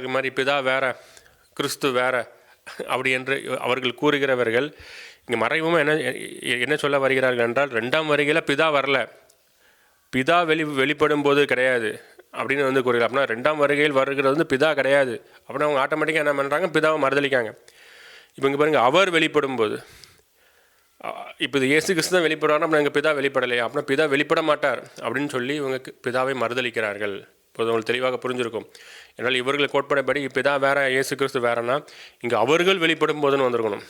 இது மாதிரி பிதா வேற கிறிஸ்து வேற அப்படி என்று அவர்கள் கூறுகிறவர்கள் இங்கே மறைவும் என்ன என்ன சொல்ல வருகிறார்கள் என்றால் ரெண்டாம் வருகையில் பிதா வரல. பிதா வெளி வெளிப்படும் போது கிடையாது. அப்படின்னு வந்து கூறுகிறார். அப்படின்னா ரெண்டாம் வருகையில் வருகிறது வந்து பிதா கிடையாது. அப்படின்னா அவங்க ஆட்டோமேட்டிக்காக என்ன பண்ணுறாங்க பிதாவை மறுதளிக்காங்க. இப்போ இங்கே பாருங்கள் அவர் வெளிப்படும் போது இப்போ இது இயேசு கிறிஸ்து தான் வெளிப்படுவார்? அப்படின்னா எங்கள் பிதா வெளிப்படலையா? அப்படின்னா பிதா வெளிப்பட மாட்டார். அப்படின்னு சொல்லி இவங்க பிதாவை மறுதளிக்கிறார்கள். இப்போது உங்களுக்கு தெளிவாக புரிஞ்சிருக்கும். என்னால் இவர்கள் கோட்பாடுபடி பிதா வேற இயேசு கிறிஸ்து வேறனா இங்கே அவர்கள் வெளிப்படும் போதுன்னு வந்திருக்கணும்.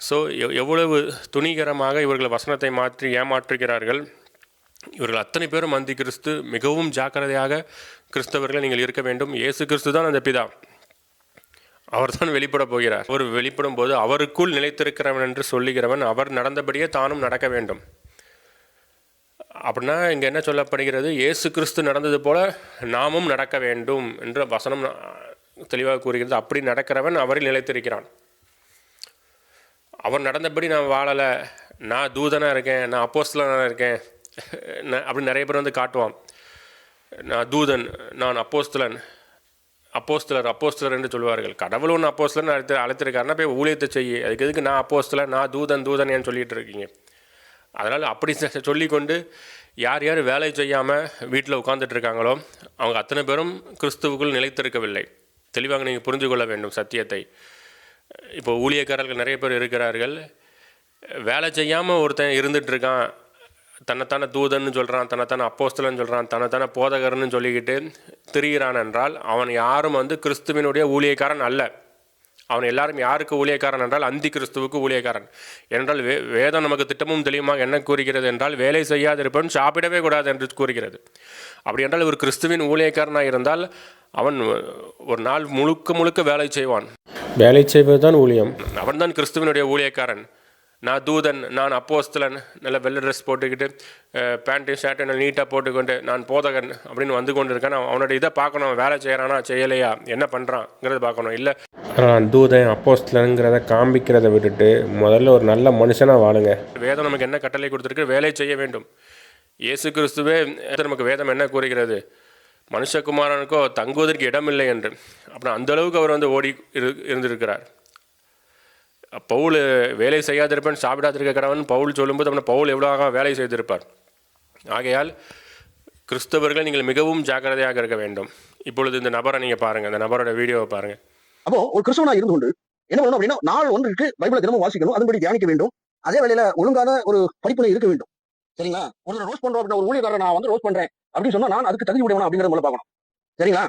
ஸோ எவ்வளவு துணிகரமாக இவர்கள் வசனத்தை மாற்றி ஏமாற்றுகிறார்கள். இவர்கள் அத்தனை பேரும் அந்தி கிறிஸ்து மிகவும் ஜாக்கிரதையாக கிறிஸ்தவர்களை நீங்கள் இருக்க வேண்டும். இயேசு கிறிஸ்து தான் அந்த பிதா. அவர் தான் வெளிப்பட போகிறார். அவர் வெளிப்படும் போது அவருக்குள் நிலைத்திருக்கிறவன் என்று சொல்லுகிறவன் அவர் நடந்தபடியே தானும் நடக்க வேண்டும். அப்படின்னா இங்கே என்ன சொல்லப்படுகிறது? இயேசு கிறிஸ்து நடந்தது போல நாமும் நடக்க வேண்டும் என்ற வசனம் தெளிவாக கூறுகிறது. அப்படி நடக்கிறவன் அவரில் நிலைத்திருக்கிறான். அவர் நடந்தபடி நான் வாழலை. நான் தூதனாக இருக்கேன். நான் அப்போஸ்தலனாக இருக்கேன். அப்படி நிறைய பேர் வந்து காட்டுவான். நான் தூதன் நான் அப்போஸ்தலன் அப்போஸ்தலர் அப்போஸ்தலர் என்று சொல்வார்கள். கடவுள் ஒன்று அப்போஸ்தலன் அழைத்து அழைத்திருக்காருன்னா போய் ஊழியத்தை செய்ய. அதுக்கு எதுக்கு நான் அப்போஸ்தலன் நான் தூதன் தூதன் ஏன்னு சொல்லிட்டு இருக்கீங்க. அதனால் அப்படி சொல்லிக்கொண்டு யார் யார் வேலை செய்யாமல் வீட்டில் உட்கார்ந்துட்டு இருக்காங்களோ அவங்க அத்தனை பேரும் கிறிஸ்துவுக்குள் நிலைத்திருக்கவில்லை. தெளிவாக நீங்கள் புரிந்து கொள்ள வேண்டும் சத்தியத்தை. இப்போ ஊழியக்காரர்கள் நிறைய பேர் இருக்கிறார்கள். வேலை செய்யாமல் ஒருத்தன் இருந்துட்டு இருக்கான் தன்னைத்தானே தூதன்னு சொல்கிறான் தன்னைத்தானே அப்போஸ்தலன்னு சொல்கிறான் தன்னைத்தானே போதகர்னு சொல்லிக்கிட்டு திரிகிறான் என்றால் அவன் யாரும் வந்து கிறிஸ்துவினுடைய ஊழியக்காரன் அல்ல. அவன் எல்லாரும் யாருக்கு ஊழியக்காரன் என்றால் அந்தி கிறிஸ்துவுக்கு ஊழியக்காரன். என்றால் வே வேதம் நமக்கு திட்டமும் தெளிவுமாக என்ன கூறுகிறது என்றால் வேலை செய்யாதிருப்பவன் சாப்பிடவே கூடாது என்று கூறுகிறது. அப்படி என்றால் ஒரு கிறிஸ்துவின் ஊழியக்காரனாக இருந்தால் அவன் ஒரு நாள் முழுக்க முழுக்க வேலை செய்வான். வேலை செய்வதுதான் ஊழியம். அவன்தான் கிறிஸ்துவனுடைய ஊழியக்காரன். நான் தூதன் நான் அப்போஸ்தலன் நல்ல வெள்ளை ட்ரெஸ் போட்டுக்கிட்டு பேண்ட்டு ஷர்ட்டு நல்லா நீட்டாக போட்டுக்கொண்டு நான் போதகன் அப்படின்னு வந்து கொண்டு இருக்கேன் அவன் அவனோட இதை பார்க்கணும். அவன் வேலை செய்கிறானா செய்யலையா? என்ன பண்ணுறாங்கிறத பார்க்கணும். இல்லை. நான் தூதன் அப்போஸ்தலங்கிறத காண்பிக்கிறத விட்டுட்டு முதல்ல ஒரு நல்ல மனுஷனாக வாழுங்க. வேதம் நமக்கு என்ன கட்டளை கொடுத்துருக்கு? வேலை செய்ய வேண்டும். இயேசு கிறிஸ்துவே நமக்கு வேதம் என்ன கூறுகிறது? மனுஷகுமாரனுக்கோ தங்குவதற்கு இடமில்லை என்று. அப்புறம் அந்த அளவுக்கு அவர் வந்து ஓடி இரு இருந்திருக்கிறார். பவுல் வேலை செய்யாதிருப்பேன் சாப்பிடாதிருக்க கடவன் பவுல் சொல்லும்போது அவனை பவுல் எவ்வளோ வேலை செய்திருப்பார். ஆகையால் கிறிஸ்தவர்கள் நீங்கள் மிகவும் ஜாக்கிரதையாக இருக்க வேண்டும். இப்பொழுது இந்த நபரை நீங்கள் பாருங்கள் இந்த நபரோட வீடியோவை பாருங்கள் அப்போ ஒரு கிறிஸ்தவனா இருந்து கொண்டு என்ன பண்ணணும் அப்படின்னா நாள் ஒன்றுக்கு பைபிளை தினமும் வாசிக்கணும் அதன்படி தியானிக்க வேண்டும். அதே வேலையில ஒழுங்கான ஒரு படிப்புல இருக்க வேண்டும். சரிங்களா? ஒரு ரோஸ் பண்றோம் அப்படின்னா ஒரு ஊழியக்காரர் நான் வந்து ரோஸ் பண்றேன் அப்படின்னு சொன்னா நான் அதுக்கு தகுதி உடையவனா அப்படிங்கறத முதல்ல பார்க்கணும். சரிங்களா?